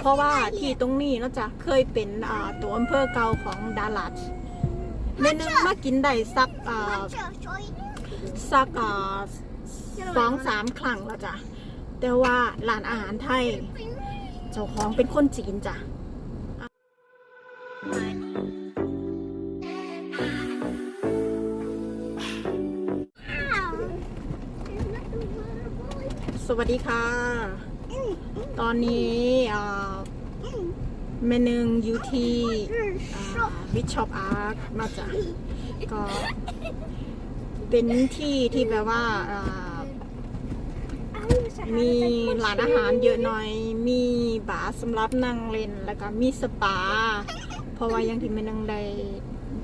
เพราะว่าที่ตรงนี้เนาะจ๊ะเคยเป็นตัวอำเภอเก่าของดาลัดเมนึงมากินได้สักสักอ่าสองสามครั้งแล้วจ้ะแต่ว่าร้านอาหารไทย เจ้าของเป็นคนจีนจ้ะสวัสดีค่ะ ตอนนี้เมนึงอยู่ที่วิชชอปอาร์คมาจ้ะก็เป็นที่ที่แบบว่ามีร้านอาหารเยอะหน่อย มีบาร์สำหรับนั่งเล่น แล้วก็มีสปา เพราะว่ายังที่เมนึงได้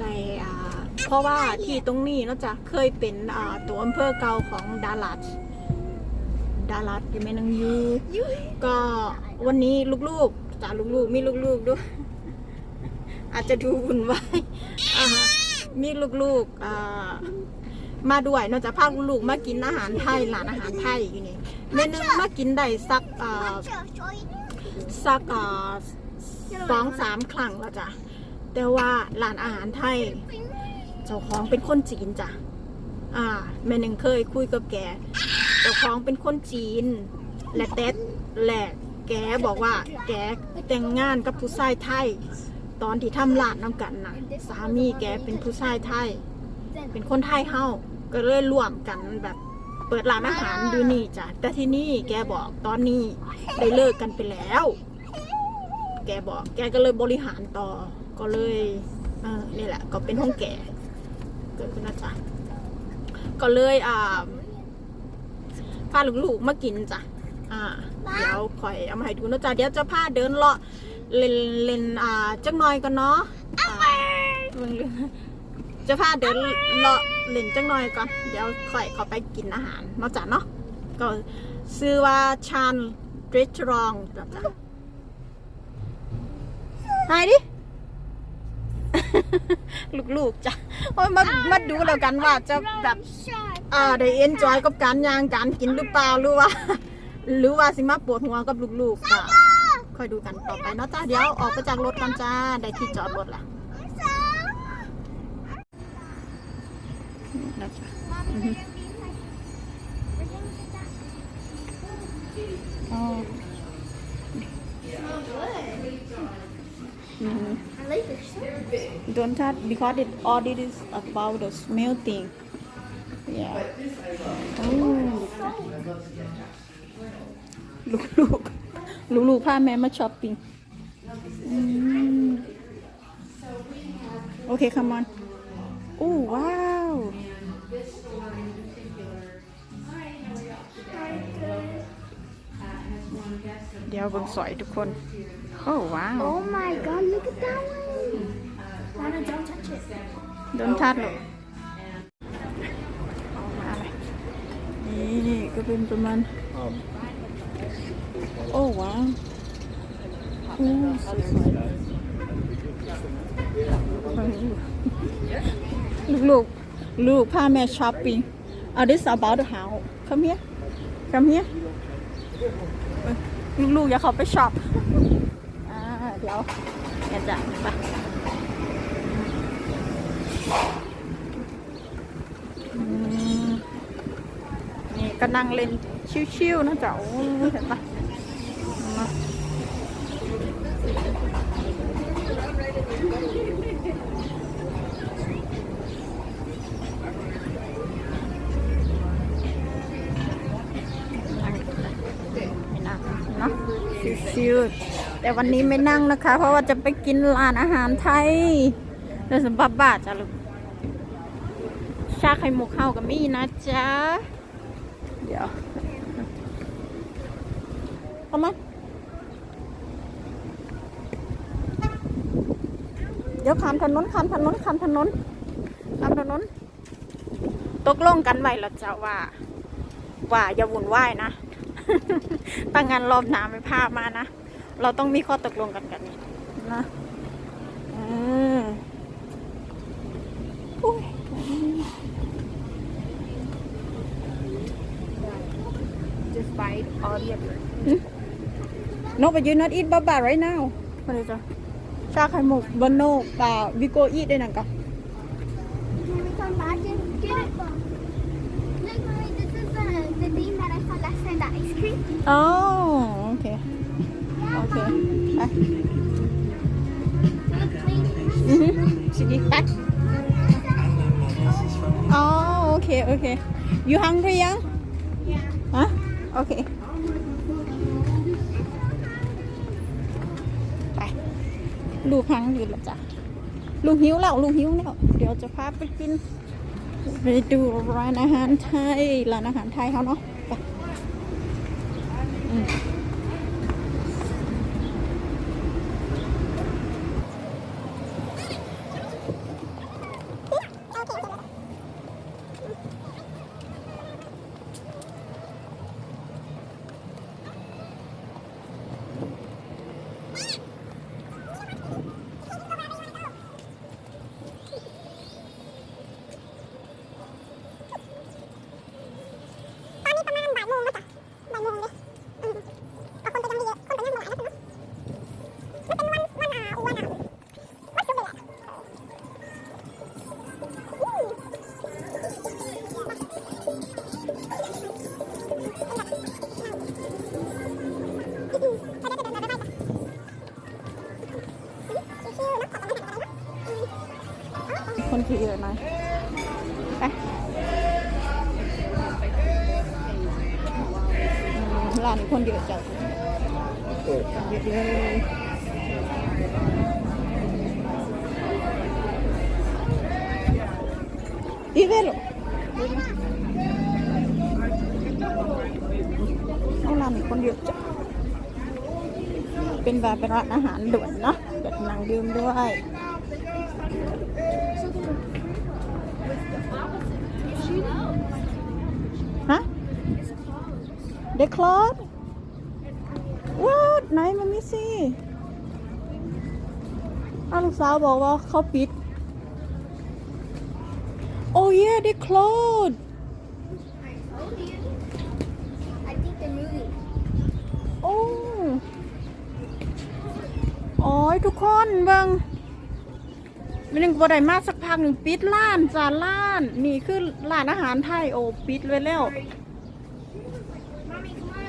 ได้อ่าเพราะว่าที่ตรงนี้เนาะจ๊ะเคยเป็นอ่าตัวอำเภอเก่าของดาลัด ดารัดยังไม่นังอยูก็วันนี้ลูกๆจ้าลูกๆ มีลูกๆด้วย อาจจะดูวุ่นวายอ่ามีลูกๆอ่ามาด้วยนอกจากพาลูกๆมากินอาหารไทยร้านอาหารไทยอยู่นี่เมนึงมากินได้สักอ่าสักอ่าสองสามครั้งแล้วจ้ะแต่ว่าร้านอาหารไทย เจ้าของเป็นคนจีนจ้ะอ่าแม่นึงเคยคุยกับแกเจ้าของเป็นคนจีน และเต็ดและแกบอกว่า แกแต่งงานกับผู้ชายไทย ตอนที่ทำร้านน้ำกันนะสามีแกเป็นผู้ชายไทย เป็นคนไทยเฮาก็เลยร่วมกันแบบเปิดร้านอาหารดูนี่จ้ะแต่ที่นี่แกบอกตอนนี้ได้เลิกกันไปแล้ว แกบอกแกก็เลยบริหารต่อก็เลยเออนี่แหละ ก็เป็นห้องแกเกิดขึ้นนะจ๊ะก็เลยอ่าาลูกๆมากินจ้ะอ่าเดี๋ยวคอยเอามาให้ดูนะจ๊ะเดี๋ยวจะพาเดินเลาะเล่นเล่นอ่าจักหน่อยกันเนาะเบิ่งเลยจะพาเดินเลาะเล่นจักหน่อยก่อนเดี๋ยวคอยเขาไปกินอาหารเนาะจ้ะเนาะก็ซื้อว่าชานรีสอร์ทจ้ะจ้ะหายดิ ลูกๆจ้ะโอ้ยมามาดูแล้วกันว่าจะแบบอ่าได้เอนจอยกับการย่างการกินหรือเปล่าหรือว่า หรือว่าสิมาปวดหัวกับลูกๆก็ค่อยดูกันต่อไปเนาะจ้าเดี๋ยวออกไปจากรถกันจ้าได้ที่จอดรถละนะจ๊ะอือ ฮึอ๋ออืม I like your shirt. don't touch because it all it is about the smell thing yeah โอ้ลูกลูกลูกลูกๆพาแม่มาช้อปปิ้งอืมโอเค come on โอ้ว้าว เดี๋ยวเบิ่งสอยทุกคน โอ้ว้าว Oh my god, look at that one. Lana, don't touch it. โดนทัดเลยออกมาเลยนี่ก็เป็นประมาณโอ้ว้าวโอ้สวยๆลูกลูกๆลูกพาแม่ช้อปปิ้ง Oh this about the house come here come here ลูกลูกๆอย่าเข้าไปช็อป อ่าเดี๋ยวแกจะไปอืมนี่ก็นั่งเล่นชิวๆนะจ๊ะโอ้เห็นปะมาไม่นั่งเนาะชิวๆ แต่วันนี้ไม่นั่งนะคะ เพราะว่าจะไปกินร้านอาหารไทยเดินสมบัติบาทจ้ะลูกชาไข่มุกเข้ากับมี่นะจ๊ะ เดี๋ยวเข้ามาเดี๋ยวข้ามถนนข้ามถนนข้ามถนนข้ามถนน ตกลงกันไว้แล้วจ้ะว่า ว่าอย่าวุ่นวายนะตั้งงานรอบหน้าไม่พามานะ เราต้องมีข้อตกลงกันกันนี่นะอืมอุ้ย Just buy all the others. No but you not eat baba right now มาเลยจ้ะชาไข่มุกบนโนป่าวิโกอีได้นังกะ Can we come back and get it? Look, mommy, this is the, the thing that I saw last time, the ice cream. อ๋อ โอเคโอเค ไป Look, clean. อือฮึสิดีไปอ๋อโอเค โอเค you hungry ยังฮะโอเค ไป ลูกพังอยู่แล้วจ้ะ ลูกหิวแล้ว ลูกหิวแล้ว เดี๋ยวจะพาไปกิน ไปดูร้านอาหารไทย ร้านอาหารไทยเขาเนาะ ไป ไปร้านคนเยอะจังเยอะเลยดีเวลเอาร้านคนเยอะจังเป็นแบบเป็นร้านอาหารด่วนเนาะแบบนั่งดื่มด้วย They closed What ไหนมันไม่สิอ้าวลูกสาวบอกว่าเขาปิด Oh yeah they closed I think they're moving. โอ้โอ้ยทุกคนเบิงมันยังบ่ได้มาสักพักหนึ่งปิดร้านจานร้าน นี่คือร้านอาหารไทยโอ้ปิดไว้แล้ว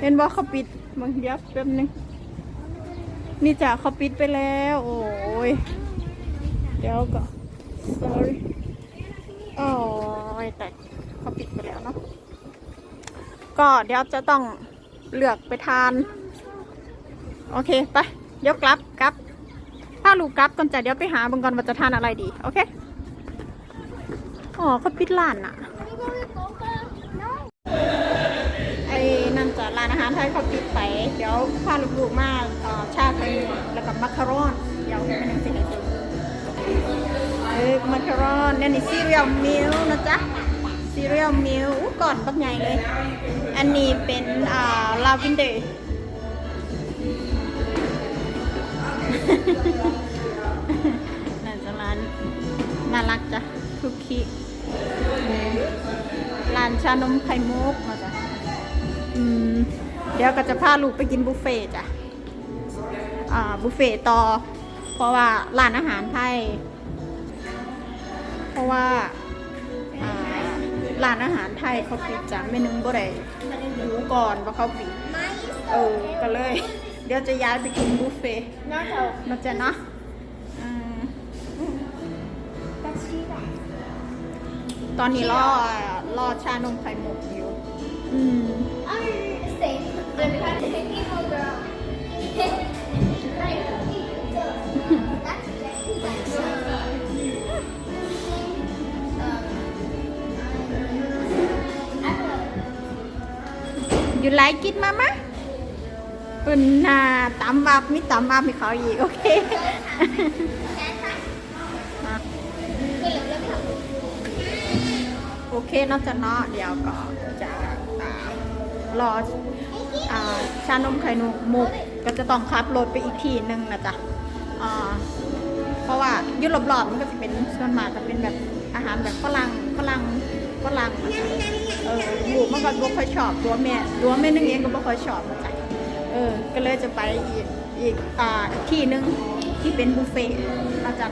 เห็นว่าเขาปิดบางเดียวแป๊บนึงนี่จ้ะเขาปิดไปแล้ว โอ้ยเดี๋ยวก็ sorry โอ้ยแต่เขาปิดไปแล้วเนาะก็เดี๋ยวจะต้องเลือกไปทาน โอเคไปเดี๋ยวกลับกลับถ้าลูกกลับก่อนจะเดี๋ยวไปหาบังก่อนว่าจะทานอะไรดี โอเคอ๋อเขาปิดร้านอะ ไทยเขาปิดไป เดี๋ยวพาลูกๆมาเอ่อชาไทยแล้วก็มัคคารอนเดี๋ยวเป็นยังสิไหนตัวเอ้ยมัคคารอนเนี่ยนี่ซีเรียลมิลนะจ๊ะซีเรียลมิลก่อนบักใหญ่เลย อันนี้เป็นอ่าลาวินเดอร์นั่นจะร้านน่ารักจ้ะคุกกี้ร้านชานมไข่มุกมาจ้ะอืม เดี๋ยวก็จะพาลูกไปกินบุฟเฟ่ต์จ้ะอ่าบุฟเฟ่ต์ต่อ เพราะว่าร้านอาหารไทย เพราะว่าร้านอาหารไทยเขาปิดจ้ะไม่นึงบ่ได้รู้ก่อนว่าเขาปิดเออก็เลย เดี๋ยวจะย้ายไปกินบุฟเฟ่ต์ Not how. นะจ๊ะนะตอนนี้รอรอชานมไข่มุกอยู่อืม you like it mama เป็นนาตำบับมีตำบับมีเขาอีก โอเคโอเคนอกจากเนาะเดี๋ยวก็จะ รออาชานมไข่นุกมุกก็จะต้องขับรถไปอีกทีหนึ่งนะจ๊ะเพราะว่ายุรอบมันก็จะเป็นส่วนมากจะเป็นแบบอาหารแบบฝรั่งฝรั่งฝรั่งนะจ๊ะเออลูกมันก็บ่ค่อยชอบตัวแม่ตัวแม่นึงเองก็บ่ค่อยชอบนะจ๊ะเออ ก็เลยจะไปอีกอีกอ่าที่หนึ่งที่เป็นบุฟเฟ่ต์เราจะนะ